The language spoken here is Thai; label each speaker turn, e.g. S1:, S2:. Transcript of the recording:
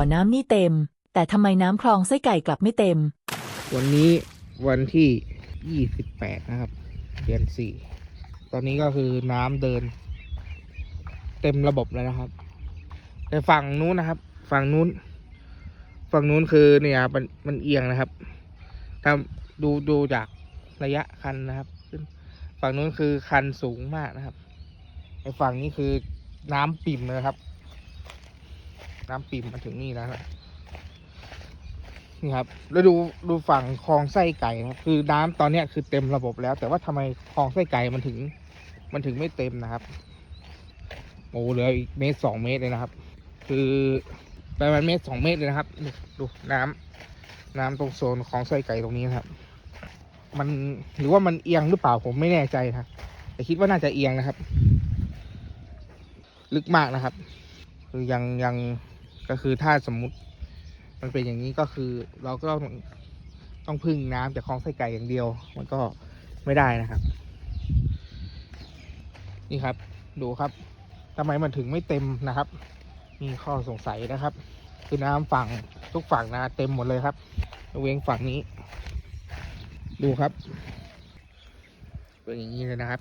S1: บ่อน้ำนี่เต็ม แต่ทำไมน้ำคลองไส้ไก่กลับไม่เต็ม
S2: วันนี้วันที่28นะครับ เดือน4ตอนนี้ก็คือน้ำเดิน เต็มระบบแล้วนะครับ แต่ฝั่งนู้นนะครับ ฝั่งนู้น ฝั่งนู้นคือเนี่ยมันมันเอียงนะครับถ้าดูดูจากระยะคันนะครับ ฝั่งนู้นคือคันสูงมากนะครับไอ้ฝั่งนี้คือน้ำปิ่มเลยครับ น้ำปิ่มมาถึงนี่แล้วนะนี่ครับแล้วดูดูฝั่งคลองไส้ไก่นะครับคือน้ำตอนเนี้ยคือเต็มระบบแล้ว แต่ว่าทำไมคลองไส้ไก่มันถึง มันถึงไม่เต็มนะครับโอ้เหลืออีกเมตรสองเมตรเลยนะครับ คือประมาณเมตรสองเมตรเลยนะครับดูน้ำน้ำตรงโซนคลองไส้ไก่ตรงนี้นะครับ มันหรือว่ามันเอียงหรือเปล่าผมไม่แน่ใจนะแต่คิดว่าน่าจะเอียงนะครับ ลึกมากนะครับ คือยังยัง ก็คือถ้าสมมุติมันเป็นอย่างนี้ก็คือเราก็ต้องต้องพึ่งน้ำจากคลองไส้ไก่อย่างเดียว มันก็ไม่ได้นะครับ นี่ครับ ดูครับทำไมมันถึงไม่เต็มนะครับ มีข้อสงสัยนะครับ คือน้ำฝั่งทุกฝั่งนะเต็มหมดเลยครับเว้นฝั่งนี้ ดูครับ เป็นอย่างนี้เลยนะครับ